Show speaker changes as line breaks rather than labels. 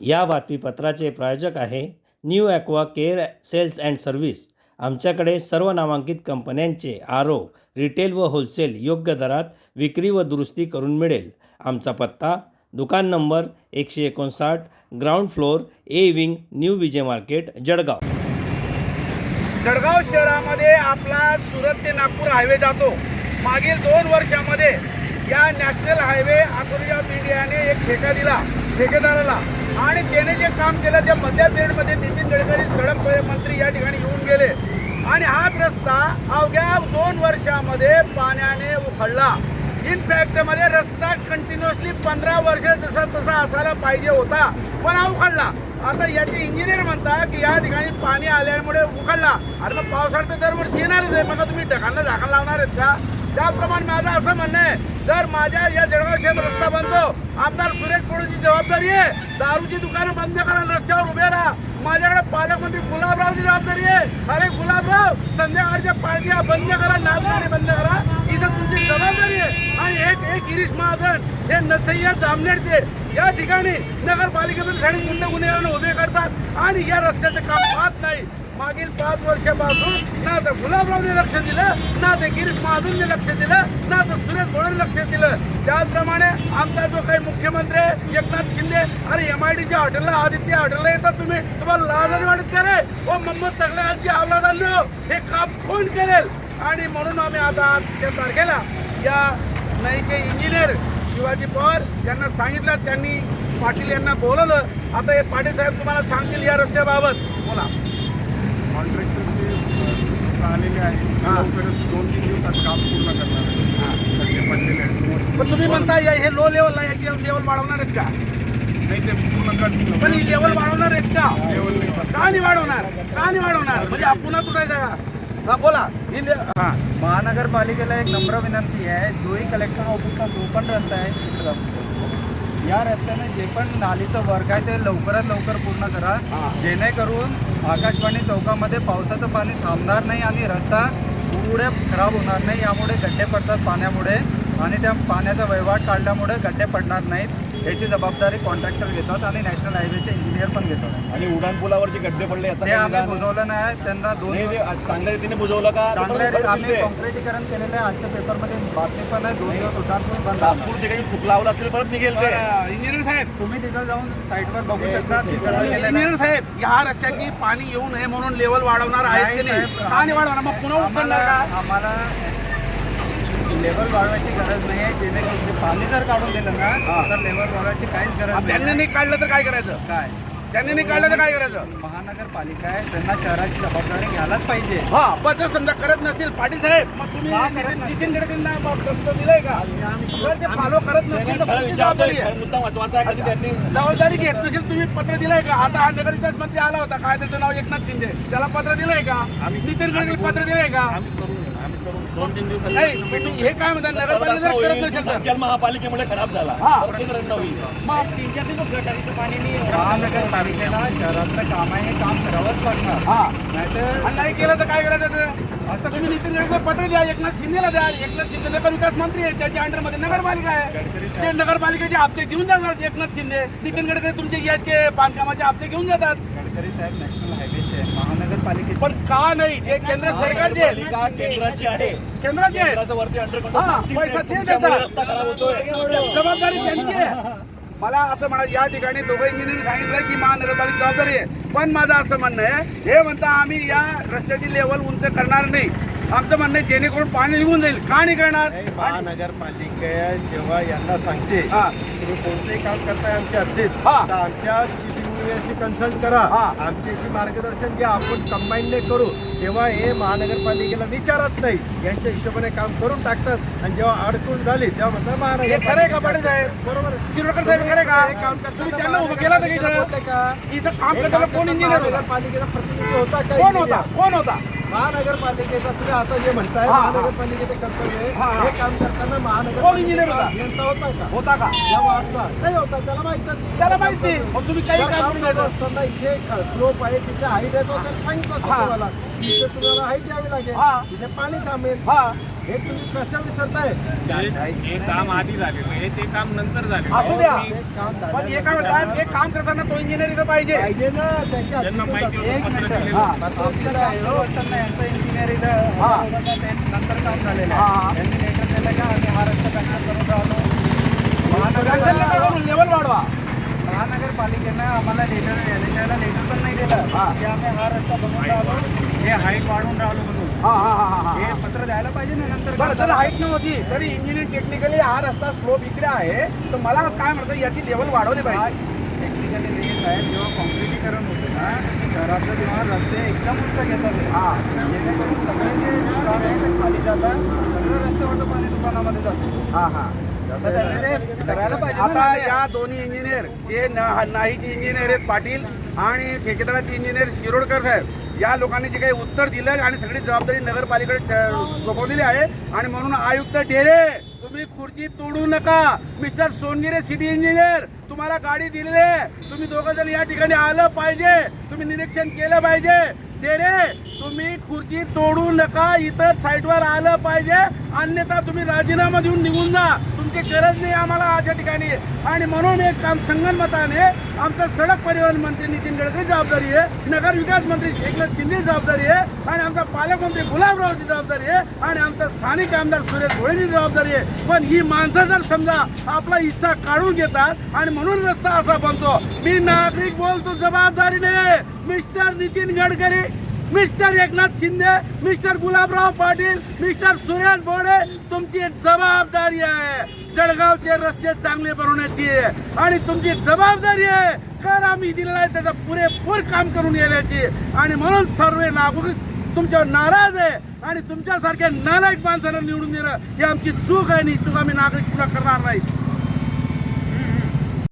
या बातमीपत्राचे प्रायोजक आहे new aqua care sales and service. आमच्याकडे सर्व नामांकित कंपन्यांचे आर ओ रिटेल व होलसेल योग्य दरात विक्री व दुरुस्ती करून मिळेल. आमचा पत्ता दुकान नंबर एकशे एकोणसाठ ground floor A wing new Vijay market Jalgaon.
Jalgaon शहरामध्ये आपला सुरत ते नागपूर हायवे जातो. मागील दोन वर्षामध्ये या नॅशनल हायवे अथॉरिटी ऑफ इंडियाने एक ठेका दिला ठेकेदाराला. आणि त्याने जे काम केलं त्या मध्य पिरियडमध्ये नितीन गडकरी सडक मंत्री या ठिकाणी येऊन गेले. आणि हाच रस्ता अवघ्या दोन वर्षामध्ये पाण्याने उखडला. इनफॅक्टमध्ये रस्ता कंटिन्युअसली पंधरा वर्ष जसा तसा असायला पाहिजे होता पण हा उखडला. आता याचे इंजिनियर म्हणता की या ठिकाणी पाणी आल्यामुळे उखडला. अरे मग पावसाळ्यात तर दरवर्षी येणारच आहे. मग तुम्ही ढगांना झाकण लावणार आहेत का? त्याप्रमाणे माझं असं म्हणणं आहे. जर माझ्या या जळगाव शहर रस्ता बनतो आमदार सुरेश पोळूची जबाबदारी आहे. दारूची दुकानं बंद करा रस्त्यावर उभे राहा. माझ्याकडे पालकमंत्री गुलाबरावची जबाबदारी आहे. अरे गुलाबराव संध्याकाळच्या पार्ट्या बंद करा नाचगाणे बंद करा. इथं तुमची जबाबदारी आहे. आणि एक एक गिरीश महाजन हे नसय्या जामनेरचे या ठिकाणी नगरपालिकेतील साठी गुंड गुन्हेगारांना उभे करतात. आणि या रस्त्याचं काम पाहत नाही. मागील पाच वर्षापासून ना तर गुलाबरावने लक्ष दिलं ना तर गिरीश महाजनने लक्ष दिलं ना तर सुरेश भोळेने लक्ष दिलं. त्याचप्रमाणे आमचा जो काही मुख्यमंत्री आहे, एकनाथ शिंदे अरे एम आय डीच्या हॉटेलला आदित्य हॉटेलला येतात तुम्ही. तुम्हाला लाजन वाटत का रे? हो, ओ मोहम्मद सगळ्यांची आवलादांनो हे काम कोण करेल? आणि म्हणून आम्ही आता त्या तारखेला या नईचे इंजिनियर शिवाजी पवार यांना सांगितलं. त्यांनी पाटील यांना बोलवलं. आता हे पाटील साहेब तुम्हाला सांगतील या रस्त्याबाबत. बोला.
आहे.
हा.
लवकरच दोन तीन दिवसात काम पूर्ण करणार आहे. सगळे पडलेले आहेत.
पण तुम्ही म्हणता या- हे लो याची लेवल वाढवणार आहेत का?
नाही ते पूर्ण
पण ही लेवल वाढवणार आहेत का?
लेवल नाही वाढत.
का नाही वाढवणार? का नाही वाढवणार? म्हणजे पुन्हा तुटायचा हा बोला. ही हा.
महानगरपालिकेला एक नम्र विनंती आहे. जोही कलेक्टर ऑफिसचा जो पण रस्ता आहे. तिकडे. या रस्त्याने जे पण नालीचं वर्क आहे ते लवकरात लवकर पूर्ण करा. जेणेकरून आकाशवाणी चौकामध्ये पावसाचं पाणी थांबणार नाही आणि रस्ता पुढे खराब होणार नाही. यामुळे गड्डे पडतात पाण्यामुळे आणि त्या पाण्याचा वहिवाट काढल्यामुळे गड्डे पडणार नाहीत. याची जबाबदारी कॉन्ट्रॅक्टर घेतात आणि नॅशनल हायवेचे इंजिनियर पण घेतात.
आणि उड्डाण पुलावर जे गड्डे पडले
ते आम्ही बुजवलं नाही. त्यांना दोन
चांगल्या रीतीने बुजवलं का?
चांगल्या आम्ही
नागपूर
कॉन्क्रिटीकरण केलेलं आहे. आजच्या पेपरमध्ये बातमी पण आहे. दोन दिवस होतात तुम्ही बंद राहणार.
जे काही खूप लावलं असेल परत निघेल ते.
इंजिनियर साहेब.
तुम्ही तिथं जाऊन साईटवर बघू शकता. आहे.
इंजिनियर साहेब या रस्त्याची पाणी येऊ नये म्हणून लेवल वाढवणार आहेत की
नाही,
वाढवणार? मग पुन्हा उचलणार का?
आम्हाला लेवल वाढवायची गरज नाही आहे. जेणेकरून ते पाणी जर काढून दिलं ना तर लेवल वाढवायची काहीच गरज
त्यांनी
नाही.
काढलं तर काय करायचं?
काय?
त्यांनी नाही काढलं तर काय करायचं?
महानगरपालिका आहे त्यांना शहराची जबाबदारी घ्यायलाच पाहिजे.
हा पण जर समजा करत नसतील पाटील साहेब मग तुम्ही नितीन- गडकरींना दिलंय का? जर ते फॉलो करत नसतील तर जबाबदारी आहे?
खरं मुद्दा महत्त्वाचा आहे कधी त्यांनी
जबाबदारी घेत नसेल तुम्ही पत्र दिलंय का? आता हा नगरविकास मंत्री आला होता काय त्याचं नाव? एकनाथ शिंदे. त्याला पत्र दिलंय का? नितीन गडकरी पत्र दिलंय का?
करून दोन तीन
नाही हे काय नगरपालिका करत नसेल तर
महापालिकेमुळे खराब झाला.
हा.
महानगरपालिकेला शहरातलं काम आहे हे काम करावंच लागणार.
हा.
नाहीतर
आणि नाही केलं तर काय करायचं? असं तुम्ही नितीन गडकरीला पत्र द्या एकनाथ शिंदेला द्या. एकनाथ शिंदे नगर विकास मंत्री आहे त्याच्या अंडरमध्ये नगरपालिका आहे. ते नगरपालिकेचे हप्ते घेऊन जातात एकनाथ शिंदे. नितीन गडकरी तुमचे याचे बांधकामाचे हप्ते घेऊन जातात.
गडकरी साहेब नॅशनल हायवेचे आहे
पण का नाही? ते केंद्र सरकारचे
केंद्राची आहे.
हा, पैसा ते देतात. जबाबदारी त्यांची आहे. मला असं म्हणा या ठिकाणी दोघं इंजिनियर सांगितलं की महानगरपालिका जबाबदारी आहे. पण माझं असं म्हणणं आहे हे म्हणता आम्ही या रस्त्याची लेवल उंच करणार नाही. आमचं म्हणणं आहे जेणेकरून पाणी निघून जाईल. का नाही करणार?
महानगरपालिका जेव्हा यांना सांगते
हा.
तुम्ही कोणतेही काम करताय आमच्या हद्दीत.
हा.
आमच्या इंजिनियरशी कन्सल्ट करा.
हा.
आमच्याशी मार्गदर्शन घ्या. आपण कंबाईनने करू. तेव्हा हे महानगरपालिकेला विचारत नाही. यांच्या हिशोबाने काम करून टाकतात. आणि जेव्हा अडकून झाली तेव्हा म्हणतात
हे खरं का पाटील साहेब?
बरोबर.
शिरोडकर साहेब खरं का?
हे काम करताना
तुम्ही त्यांना उभं केलं होतं का
महानगरपालिकेला बोलले का?
इथं इथं काम
हे
करताना
काम
कोण
करताना
इंजिनियर होता?
महानगरपालिकेचा प्रतिनिधी होता
कोण? होता? कोण होता?
महानगरपालिकेचा तुम्ही आता जे म्हणताय
हा, हा.
महानगरपालिकेचं कर्तव्य
हा,
आहे.
हा.
हे. काम करताना
कोण engineer
महानगरपालिकेचा
होता?
का?
होता का?
या वार्डचा. नाही होता त्याला माहीत
त्याला माहिती. मग तुम्ही काही काम करून द्यायचं
असताना इथे स्लोप आहे तिथे हाईट आहे तो त्याला सांगितलं असतं
हा.
तुम्हाला. तिथे तुम्हाला हाईट द्यावी लागेल.
हा.
तिथे पाणी थांबेल.
हा.
हे तुम्ही कसं विसरताय?
हे काम आधी झालेलं आहे ते काम नंतर झालेलं
असू द्या.
काम
पण
झालं
हे काय म्हणतात हे काम करताना तो इंजिनियर इथं पाहिजे.
पाहिजे ना त्यांच्या हाती
माहिती. होतं
एक
पत्र. दिलेलं.
ते नंतर काम झालेलं. आहे. त्यांनी लेटर दिलं का? आम्ही हा रस्ता पॅनल करून राहिलो
कॅन्सल नका
महानगर
करून लेवल वाढवा
महानगरपालिकेनं आम्हाला लेटर यायला लेटर पण नाही दिलं.
हा.
की आम्ही हा रस्ता बनवून राहिलो हे हाईट वाढवून राहिलो म्हणून.
हा हा हा हा
हे.
हा
पत्र द्यायला पाहिजे ना नंतर
बरं जर हाईट नव्हती तरी इंजिनियर टेक्निकली हा रस्ता स्लोप इकडे आहे. तर मला काय म्हणतं याची लेवल वाढवली पाहिजे.
टेक्निकली लेट आहे जेव्हा कॉन्क्रिटीकरण होते ना शहरातलं जेव्हा रस्ते एकदम उंच घेतात. जेणेकरून सगळे जे दुकान आहे ते खाली जातात. सगळं रस्त्यावरचं पाणी दुकानामध्ये जातं
हा हा. आता या दोन्ही इंजिनियर जे नाहीचे इंजिनियर आहेत पाटील आणि ठेकेदाराचे इंजिनियर शिरोडकर साहेब या लोकांनी जे काही उत्तर दिलं आणि सगळी जबाबदारी नगरपालिकेकडे सोपवलेली आहे. आणि म्हणून आयुक्त डेरे तुम्ही खुर्ची तोडू नका. मिस्टर सोनगिरे सिटी इंजिनियर तुम्हाला गाडी दिलेली आहे. तुम्ही दोघं जण या ठिकाणी आलं पाहिजे. तुम्ही निरीक्षण केलं पाहिजे. ढेरे तुम्ही खुर्ची तोडू नका. इतर साईटवर आलं पाहिजे. अन्यथा तुम्ही राजीनामा देऊन निघून जा. तुमची गरज नाही आम्हाला आजच्या ठिकाणी. आणि म्हणून एक काम संगणमताने आमचं सडक परिवहन मंत्री नितीन गडकरी जबाबदारी आहे. नगर विकास मंत्री एकनाथ शिंदे जबाबदारी आहे. आणि आमचा पालकमंत्री गुलाबरावची जबाबदारी आहे. आणि आमचा स्थानिक आमदार सुरेश घोळेची जबाबदारी आहे. पण ही माणसं जर समजा आपला हिस्सा काढून घेतात आणि म्हणून रस्ता असा बनतो मी नागरिक बोलतो जबाबदारीने. Mister Nitin Gadkari mister Eknath Shinde mister Gulabrao Patil mister Suresh Bode तुमची जबाबदारी आहे. जळगावचे रस्ते चांगले बनवण्याची आहे. आणि तुमची जबाबदारी आहे. कर आम्ही दिलेला आहे त्याचं पुरेपूर काम करून येण्याची आणि म्हणून सर्व नागरिक तुमच्यावर नाराज आहे. आणि तुमच्यासारख्या नालायक माणसांना निवडून देणं ही आमची चूक आहे. आणि चूक आम्ही नागरिक पुन्हा करणार नाही.